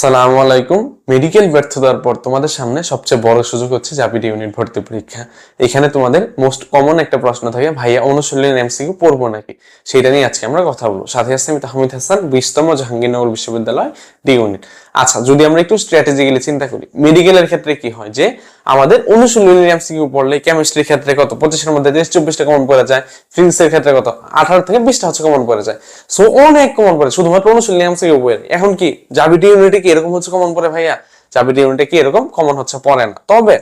সালামু আলাইকুম। মেডিকেল ব্যর্থতার পর তোমাদের সামনে সবচেয়ে বড় সুযোগ হচ্ছে জাপিটি ইউনিট ভর্তি পরীক্ষা। এখানে তোমাদের মোস্ট কমন একটা প্রশ্ন থাকে, ভাইয়া অনুশীলনী এমসিকিউ পড়ব নাকি? সেটা নিয়ে আজকে আমরা কথা বলব। সাথে আছে আমি তাহমিদ হাসান, বিশতম জাহাঙ্গীরনগর বিশ্ববিদ্যালয় ডি ইউনিট আচ্ছা যদি আমরা একটু স্ট্র্যাটেজিক্যালি চিন্তা করি মেডিকেলের ক্ষেত্রে কি হয়? যে আমাদের অনুশীলনী এমসিকিউ পড়লে কেমিস্ট্রির ক্ষেত্রে কত? পঁচিশের মধ্যে তিরিশ, চব্বিশটা কমন পড়ে যায়। ফিজিক্সের ক্ষেত্রে কত? আঠারো থেকে বিশটা হচ্ছে কমন পড়ে যায়। সো অনেক কমন পড়ে। শুধুমাত্র অনুশীলনী এমসিকিউ পড়ে এখন কি জাবিটি ইউনিটে কি এরকম হচ্ছে কমন পড়ে ভাইয়া? জাবিটি ইউনিটে কি এরকম কমন হচ্ছে? পড়ে না। তবে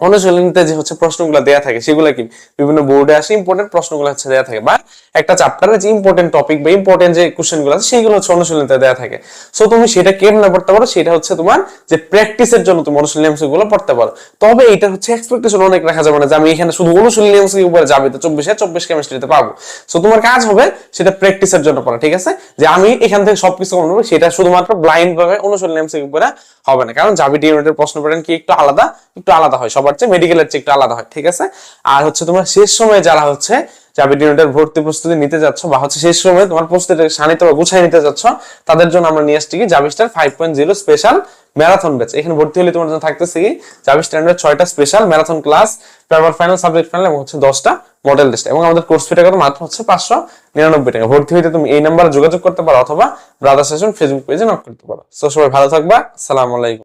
অনুশীলনীতে যে হচ্ছে প্রশ্নগুলো দেয়া থাকে, সেগুলো কি? বিভিন্ন বোর্ডে আসে ইম্পর্টেন্ট প্রশ্নগুলো হচ্ছে দেয়া থাকে বা একটা চ্যাপ্টারে যে ইম্পর্টেন্ট টপিক বা ইম্পর্টেন্ট যে কোশ্চেনগুলো আছে সেইগুলো হচ্ছে অনুশীলনীতে দেয়া থাকে। সো তুমি সেটা কেমনে পড়তে পারো? সেটা হচ্ছে তোমার যে প্র্যাকটিসের জন্য তুমি অনুশীলনী এমসিকিউ পড়তে পারো। তবে এটা হচ্ছে এক্সপেকটেশন অনেক রাখা যাবে না যে আমি এখানে শুধু অনুশীলনী উপরে যাবে তো চব্বিশে, চব্বিশ কেমিস্ট্রিতে পাবো। সো তোমার কাজ হবে সেটা প্র্যাকটিসের জন্য পড়া, ঠিক আছে? যে আমি এখান থেকে সবকিছু পাবো সেটা শুধুমাত্র ব্লাইন্ড ভাবে অনুশীলনী উপরে হবে না। কারণ জাবিটি ইউনিটের প্রশ্ন প্যাটার্ন কি একটু আলাদা একটু আলাদা হয়, সবার চেয়ে মেডিকেলের চেয়ে একটু আলাদা হয়, ঠিক আছে? আর হচ্ছে তোমার শেষ সময়ে যারা হচ্ছে জাবিটি ইউনিটের ভর্তি প্রস্তুতি নিতে যাচ্ছ বা হচ্ছে শেষ সময়ে তোমার প্রস্তুতি শানিত বা গুছাই নিতে যাচ্ছ, তাদের জন্য আমরা নিয়ে আসছি কি জাবিস্টার five point zero special marathon batch এখানে ভর্তি হলে তোমার জন্য থাকতেছে কি জাবি স্ট্যান্ডার্ড ছয়টা special marathon class paper final subject final এবং হচ্ছে দশটা মডেল টেস্ট এবং আমাদের কোর্স ফি টাকা মাত্র হচ্ছে পাঁচশো নিরানব্বই টাকা। ভর্তি হইতে তুমি এই নাম্বারে যোগাযোগ করতে পারো অথবা ব্রাদার সেশন ফেসবুক পেজে নক করতে পারো। তো সবাই ভালো থাকবা। সালাম আলাইকুম।